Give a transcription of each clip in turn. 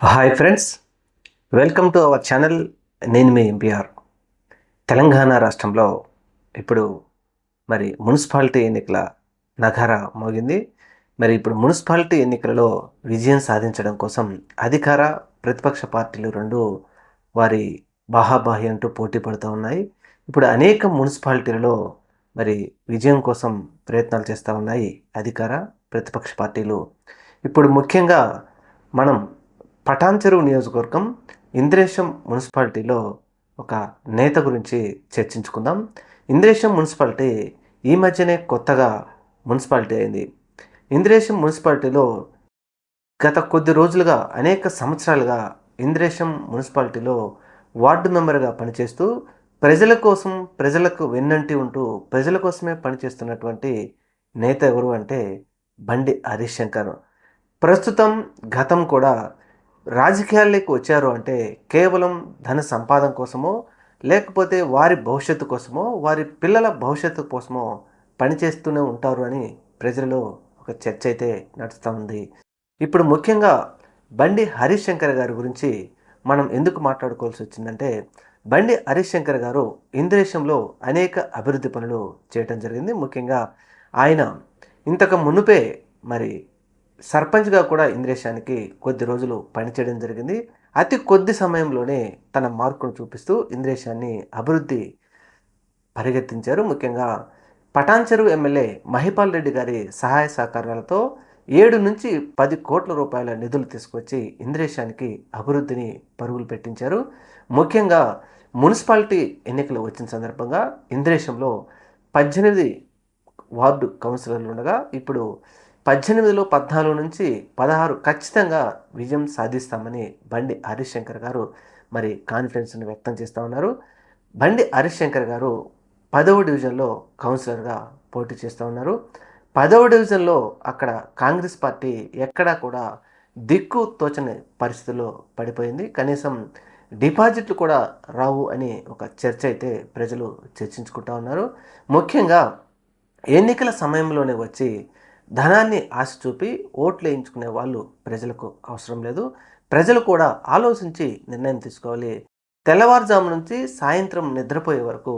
Hi friends welcome to our channel నేను మీ MPR Telangana రాష్ట్రంలో ఇప్పుడు మరి మున్సిపాలిటీ ఎన్నికల నగార మోగింది. మరి ఇప్పుడు మున్సిపాలిటీ ఎన్నికలలో విజయం సాధించడం కోసం అధికార ప్రతిపక్ష పార్టీలు రెండు వారి బాహాబాహి అంటూ పోటీ పడుతూ ఉన్నాయి. ఇప్పుడు అనేక మున్సిపాలిటీలలో మరి విజయం కోసం ప్రయత్నాలు చేస్తూ ఉన్నాయి అధికార ప్రతిపక్ష పార్టీలు. ఇప్పుడు ముఖ్యంగా మనం పటాన్చెరువు నియోజకవర్గం ఇంద్రేశం మున్సిపాలిటీలో ఒక నేత గురించి చర్చించుకుందాం. ఇంద్రేశం మున్సిపాలిటీ ఈ మధ్యనే కొత్తగా మున్సిపాలిటీ అయింది. ఇంద్రేశం మున్సిపాలిటీలో గత కొద్ది రోజులుగా అనేక సంవత్సరాలుగా ఇంద్రేశం మున్సిపాలిటీలో వార్డు మెంబర్గా పనిచేస్తూ ప్రజల కోసం ప్రజలకు వెన్నంటి ఉంటూ ప్రజల కోసమే పనిచేస్తున్నటువంటి నేత ఎవరు అంటే బండి హరీష్ శంకర్. ప్రస్తుతం గతం కూడా రాజకీయాల్లోకి వచ్చారు అంటే కేవలం ధన సంపాదన కోసమో లేకపోతే వారి భవిష్యత్తు కోసమో వారి పిల్లల భవిష్యత్తు కోసమో పనిచేస్తూనే ఉంటారు అని ప్రజలలో ఒక చర్చ అయితే నడుస్తూ ఉంది. ఇప్పుడు ముఖ్యంగా బండి హరీష్ శంకర్ గారి గురించి మనం ఎందుకు మాట్లాడుకోవాల్సి వచ్చిందంటే బండి హరీష్ శంకర్ గారు ఇంద్రేశంలో అనేక అభివృద్ధి పనులు చేయడం జరిగింది. ముఖ్యంగా ఆయన ఇంతకు మునుపే మరి సర్పంచ్గా కూడా ఇంద్రేశానికి కొద్ది రోజులు పనిచేయడం జరిగింది. అతి కొద్ది సమయంలోనే తన మార్కును చూపిస్తూ ఇంద్రేశాన్ని అభివృద్ధి పరిగెత్తించారు. ముఖ్యంగా పటాన్చెరు ఎమ్మెల్యే మహిపాల్ రెడ్డి గారి సహాయ సహకారాలతో ఏడు నుంచి పది కోట్ల రూపాయల నిధులు తీసుకొచ్చి ఇంద్రేశానికి అభివృద్ధిని పరుగులు పెట్టించారు. ముఖ్యంగా మున్సిపాలిటీ ఎన్నికలు వచ్చిన సందర్భంగా ఇంద్రేశంలో పద్దెనిమిది వార్డు కౌన్సిలర్లు ఉండగా ఇప్పుడు పద్దెనిమిదిలో పద్నాలుగు నుంచి పదహారు ఖచ్చితంగా విజయం సాధిస్తామని బండి హరిశంకర్ గారు మరి కాన్ఫిడెన్స్ని వ్యక్తం చేస్తూ ఉన్నారు. బండి హరిశంకర్ గారు పదవ డివిజన్లో కౌన్సిలర్గా పోటీ చేస్తూ ఉన్నారు. పదవ డివిజన్లో అక్కడ కాంగ్రెస్ పార్టీ ఎక్కడా కూడా దిక్కు తోచని పరిస్థితుల్లో పడిపోయింది. కనీసం డిపాజిట్లు కూడా రావు అని ఒక చర్చ అయితే ప్రజలు చర్చించుకుంటా ఉన్నారు. ముఖ్యంగా ఎన్నికల సమయంలోనే వచ్చి ధనాన్ని ఆశ చూపి ఓట్లు వేయించుకునే వాళ్ళు ప్రజలకు అవసరం లేదు. ప్రజలు కూడా ఆలోచించి నిర్ణయం తీసుకోవాలి. తెల్లవారుజాము నుంచి సాయంత్రం నిద్రపోయే వరకు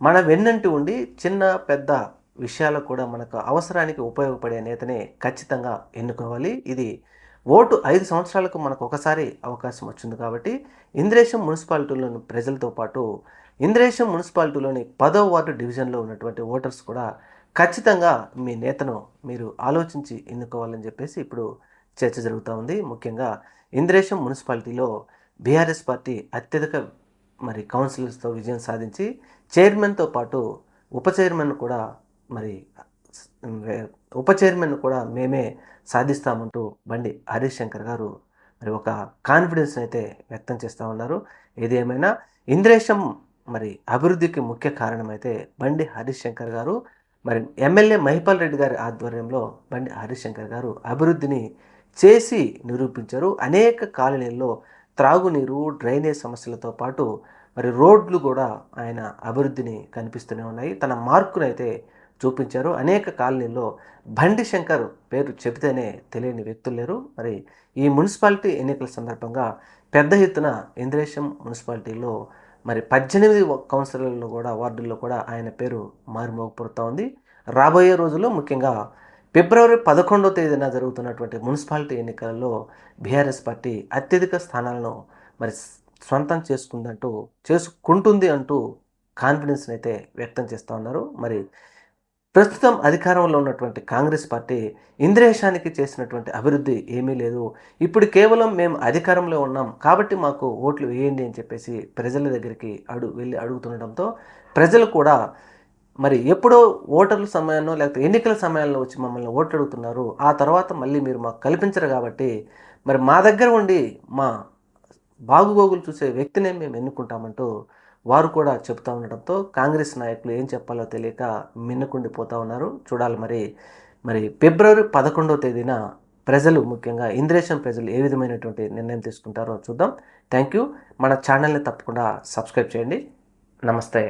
మన వెన్నంటి ఉండి చిన్న పెద్ద విషయాలకు కూడా మనకు అవసరానికి ఉపయోగపడే నేతనే ఖచ్చితంగా ఎన్నుకోవాలి. ఇది ఓటు ఐదు సంవత్సరాలకు మనకు ఒకసారి అవకాశం వచ్చింది కాబట్టి ఇంద్రేశం మున్సిపాలిటీలోని ప్రజలతో పాటు ఇంద్రేశం మున్సిపాలిటీలోని పదో వార్డు డివిజన్లో ఉన్నటువంటి ఓటర్స్ కూడా ఖచ్చితంగా మీ నేతను మీరు ఆలోచించి ఎన్నుకోవాలని చెప్పేసి ఇప్పుడు చర్చ జరుగుతూ ఉంది. ముఖ్యంగా ఇంద్రేశం మున్సిపాలిటీలో బీఆర్ఎస్ పార్టీ అత్యధిక మరి కౌన్సిలర్స్తో విజయం సాధించి చైర్మన్తో పాటు ఉప చైర్మన్ కూడా మరి ఉప చైర్మన్ కూడా మేమే సాధిస్తామంటూ బండి హరీష్ శంకర్ గారు మరి ఒక కాన్ఫిడెన్స్ అయితే వ్యక్తం చేస్తూ ఉన్నారు. ఏది ఏమైనా ఇంద్రేశం మరి అభివృద్ధికి ముఖ్య కారణమైతే బండి హరీష్ శంకర్ గారు మరి ఎమ్మెల్యే మహిపాల్ రెడ్డి గారి ఆధ్వర్యంలో బండి హరిశంకర్ గారు అభివృద్ధిని చేసి నిరూపించారు. అనేక కాలనీల్లో త్రాగునీరు డ్రైనేజ్ సమస్యలతో పాటు మరి రోడ్లు కూడా ఆయన అభివృద్ధిని కనిపిస్తూనే ఉన్నాయి. తన మార్కునైతే చూపించారు. అనేక కాలనీల్లో బండి శంకర్ పేరు చెబితేనే తెలియని వ్యక్తులు లేరు. మరి ఈ మున్సిపాలిటీ ఎన్నికల సందర్భంగా పెద్ద ఎత్తున ఇంద్రేశం మున్సిపాలిటీలో మరి పద్దెనిమిది కౌన్సిలర్లు కూడా వార్డుల్లో కూడా ఆయన పేరు మారుమోగపడుతూ ఉంది. రాబోయే రోజుల్లో ముఖ్యంగా ఫిబ్రవరి పదకొండో తేదీన జరుగుతున్నటువంటి మున్సిపాలిటీ ఎన్నికలలో బీఆర్ఎస్ పార్టీ అత్యధిక స్థానాలను మరి సొంతం చేసుకుందంటూ చేసుకుంటుంది అంటూ కాన్ఫిడెన్స్ని అయితే వ్యక్తం చేస్తూ ఉన్నారు. మరి ప్రస్తుతం అధికారంలో ఉన్నటువంటి కాంగ్రెస్ పార్టీ ఇంద్రేశానికి చేసినటువంటి అభివృద్ధి ఏమీ లేదు. ఇప్పుడు కేవలం మేము అధికారంలో ఉన్నాం కాబట్టి మాకు ఓట్లు వేయండి అని చెప్పేసి ప్రజల దగ్గరికి అడు వెళ్ళి అడుగుతుండటంతో ప్రజలు కూడా మరి ఎప్పుడో ఓటర్ల సమయంలో లేకపోతే ఎన్నికల సమయంలో వచ్చి మమ్మల్ని ఓట్లు అడుగుతున్నారు ఆ తర్వాత మళ్ళీ మీరు మాకు కల్పించరు కాబట్టి మరి మా దగ్గర ఉండి మా బాగుగోగులు చూసే వ్యక్తినే మేము ఎన్నుకుంటామంటూ వారు కూడా చెప్తా ఉండడంతో కాంగ్రెస్ నాయకులు ఏం చెప్పాలో తెలియక మిన్నుకుండిపోతూ ఉన్నారు. చూడాలి మరి. మరి ఫిబ్రవరి పదకొండవ తేదీన ప్రజలు ముఖ్యంగా ఇంద్రేశం ప్రజలు ఏ విధమైనటువంటి నిర్ణయం తీసుకుంటారో చూద్దాం. Thank you. మన ఛానల్ని తప్పకుండా సబ్స్క్రైబ్ చేయండి. నమస్తే.